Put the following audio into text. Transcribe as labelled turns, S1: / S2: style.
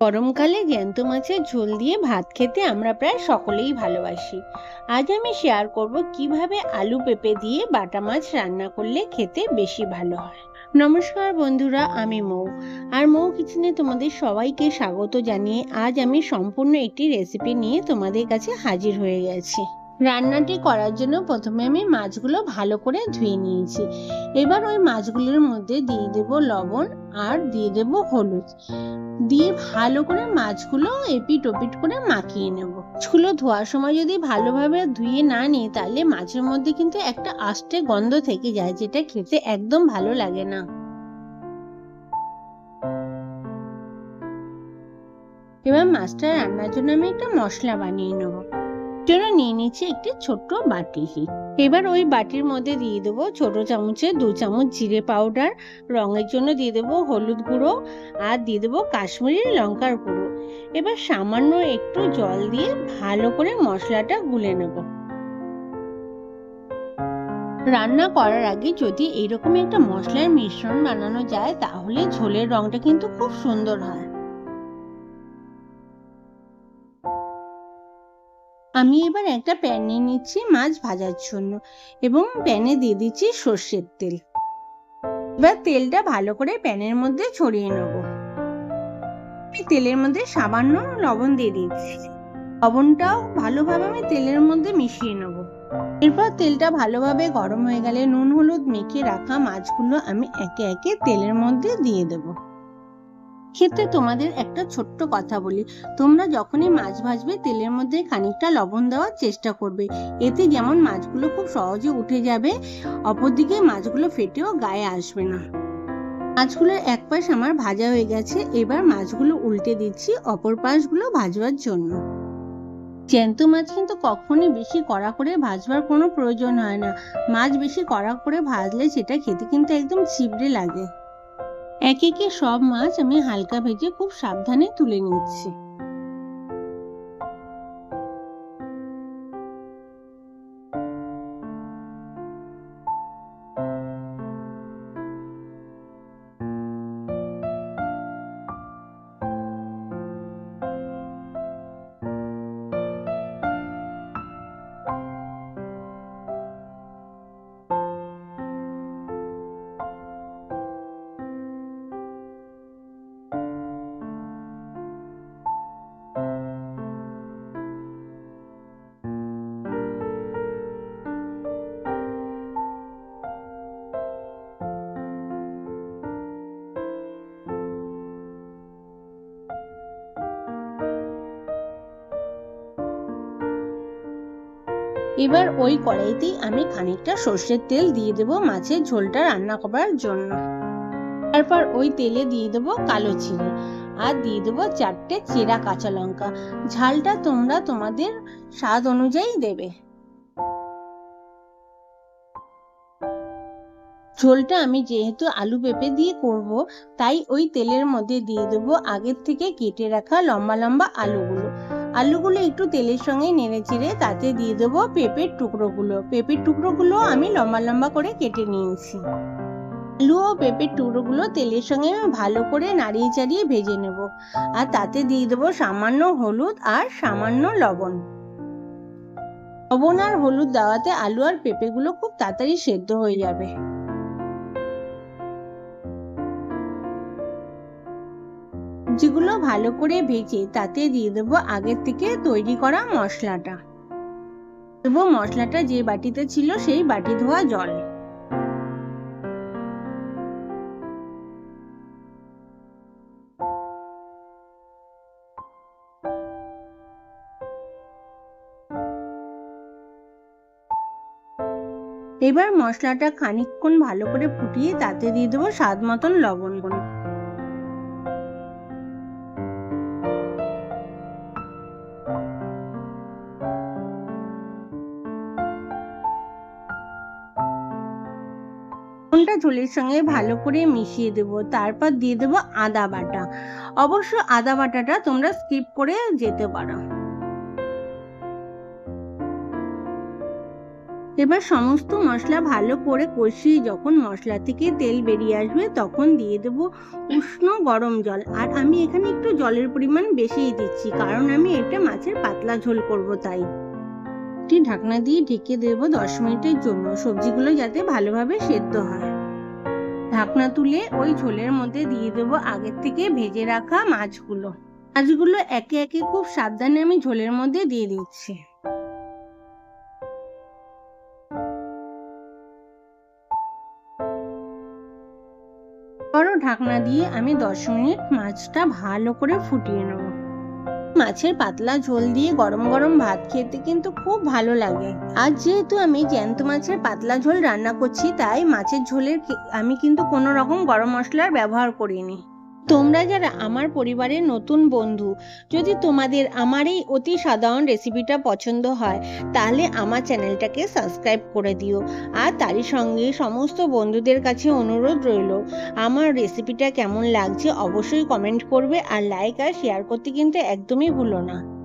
S1: গরমকালে জ্যান্ত মাছের ঝোল দিয়ে ভাত খেতে আমরা প্রায় সকলেই ভালোবাসি। আজ আমি শেয়ার করব কীভাবে আলু পেঁপে দিয়ে বাটা মাছ রান্না করলে খেতে বেশি ভালো হয়। নমস্কার বন্ধুরা, আমি মৌ। আর মৌ কিচেনে তোমাদের সবাইকে স্বাগত জানিয়ে আজ আমি সম্পূর্ণ একটি রেসিপি নিয়ে তোমাদের কাছে হাজির হয়ে গেছি। রান্নাটি করার জন্য প্রথমে আমি মাছগুলো ভালো করে ধুয়ে নিয়েছি। এবার ওই মাছগুলোর মধ্যে দিয়ে দেব লবণ আর দিয়ে দেব হলুদ। দিয়ে ভালো করে মাছগুলো এপিট ওপিট করে মাখিয়ে নেব। মাছগুলো ধোয়ার সময় যদি ভালোভাবে ধুয়ে না নিই, তাহলে মাছের মধ্যে কিন্তু একটা আষ্টে গন্ধ থেকে যায়, যেটা খেতে একদম ভালো লাগে না। এবার মাছটা রান্নার জন্য আমি একটা মশলা বানিয়ে নেব। জন্য নিয়ে নিচ্ছি একটি ছোট্ট বাটি। এবার ওই বাটির মধ্যে দিয়ে দেবো ছোট চামচে দু চামচ জিরে পাউডার, রঙের জন্য দিয়ে দেবো হলুদ গুঁড়ো আর দিয়ে দেবো কাশ্মীরি লঙ্কার গুঁড়ো। এবার সামান্য একটু জল দিয়ে ভালো করে মশলাটা গুলে নেব। রান্না করার আগে যদি এরকম একটা মশলার মিশ্রণ বানানো যায় তাহলে ঝোলের রংটা কিন্তু খুব সুন্দর হয়। আমি এবার একটা প্যান নিচ্ছি মাছ ভাজার জন্য এবং প্যানে দিয়ে দিচ্ছি সর্ষের তেল। এবার তেলটা ভালো করে প্যানের মধ্যে ছড়িয়ে নেব। আমি তেলের মধ্যে সামান্য লবণ দিয়ে দিচ্ছি। লবণটাও ভালোভাবে আমি তেলের মধ্যে মিশিয়ে নেব। এরপর তেলটা ভালোভাবে গরম হয়ে গেলে নুন, হলুদ মেখে রাখা মাছগুলো আমি একে একে তেলের মধ্যে দিয়ে দেবো। ক্ষেত্রে তোমাদের একটা ছোট্ট কথা বলি। তোমরা যখনই মাছ ভাজবে, তেলের মধ্যে খানিকটা লবণ দেওয়ার চেষ্টা করবে। এতে যেমন মাছগুলো খুব সহজে উঠে যাবে, অপরদিকে মাছগুলো ফেটেও গায়ে আসবে না। মাছগুলোর এক পাশ আমার ভাজা হয়ে গেছে, এবার মাছগুলো উল্টে দিচ্ছি অপর পাশগুলো ভাজবার জন্য। জ্যান্ত মাছ কিন্তু কখনই বেশি কড়া করে ভাজবার কোনো প্রয়োজন হয় না। মাছ বেশি কড়া করে ভাজলে সেটা খেতে কিন্তু একদম ছিবড়ে লাগে। এক একে সব মাছ আমি হালকা ভেজে খুব সাবধানে তুলে নিচ্ছি। এবার ওই কড়াইতেই আমি খানিকটা সর্ষের তেল দিয়ে দেব মাছের ঝোলটা রান্না করার জন্য। তারপর ওই তেলে দিয়ে দেবো কালো চিড়ে আর দিয়ে দেবো চারটে চেরা কাঁচা লঙ্কা। ঝালটা তোমরা তোমাদের স্বাদ অনুযায়ী দেবে। ঝোলটা আমি যেহেতু আলু পেঁপে দিয়ে করব, তাই ওই তেলের মধ্যে দিয়ে দেবো আগের থেকে কেটে রাখা লম্বা লম্বা আলুগুলো। আলুগুলো একটু তেলের সঙ্গে নেড়ে চেড়ে তাতে দিয়ে দেবো পেঁপের টুকরোগুলো। পেঁপের টুকরোগুলো আমি লম্বা লম্বা করে কেটে নিয়েছি। আলু ও পেঁপের টুকরোগুলো তেলের সঙ্গে ভালো করে নাড়িয়ে চাড়িয়ে ভেজে নেব। আর তাতে দিয়ে দেবো সামান্য হলুদ আর সামান্য লবণ। লবণ আর হলুদ দেওয়াতে আলু আর পেঁপেগুলো খুব তাড়াতাড়ি সেদ্ধ হয়ে যাবে। সবজিগুলো ভালো করে ভেজে তাতে দিয়ে দেবো আগের থেকে তৈরি করা মশলাটা। দেবো মশলাটা যে বাটিতে ছিল সেই বাটি ধোয়া জল। এবার মশলাটা খানিকক্ষণ ভালো করে ফুটিয়ে তাতে দিয়ে দেবো স্বাদ মতন লবণ বেসনটা ঝোলের সঙ্গে ভালো করে মিশিয়ে দেব। তারপর দিয়ে দেব আদা বাটা। অবশ্য আদা বাটাটা তোমরা স্কিপ করে যেতে পারো। এবার সমস্ত মশলা ভালো করে কষিয়ে যখন মশলা থেকে তেল বেরিয়ে আসবে তখন দিয়ে দেবো উষ্ণ গরম জল। আর আমি এখানে একটু জলের পরিমাণ বেশিই দিচ্ছি, কারণ আমি এটা মাছের পাতলা ঝোল করব তাই। একটি ঢাকনা দিয়ে ঢেকে দেবো দশ মিনিটের জন্য। সবজিগুলো যাতে ভালোভাবে সেদ্ধ হয়। ঢাকনা তুলে ওই ঝোলের মধ্যে দিয়ে দেবো আগের থেকে ভেজে রাখা মাছগুলো। মাছগুলো একে একে খুব সাবধানে আমি ঝোলের মধ্যে দিয়ে দিচ্ছি। বড় ঢাকনা দিয়ে আমি দশ মিনিট মাছটা ভালো করে ফুটিয়ে নেব। মাছের পাতলা ঝোল দিয়ে গরম গরম ভাত খেতে কিন্তু খুব ভালো লাগে। আর যেহেতু আমি জ্যান্ত মাছের পাতলা ঝোল রান্না করছি, তাই মাছের ঝোলের আমি কিন্তু কোনো রকম গরম মশলার ব্যবহার করিনি। তোমরা যারা আমার পরিবারের নতুন বন্ধু, যদি তোমাদের আমার এই অতি সাধারণ রেসিপিটা পছন্দ হয়, তাহলে আমার চ্যানেলটাকে সাবস্ক্রাইব করে দিও। আর তারই সঙ্গে সমস্ত বন্ধুদের কাছে অনুরোধ রইল, আমার রেসিপিটা কেমন লাগছে অবশ্যই কমেন্ট করবে আর লাইক আর শেয়ার করতে কিন্তু একদমই ভুলো না।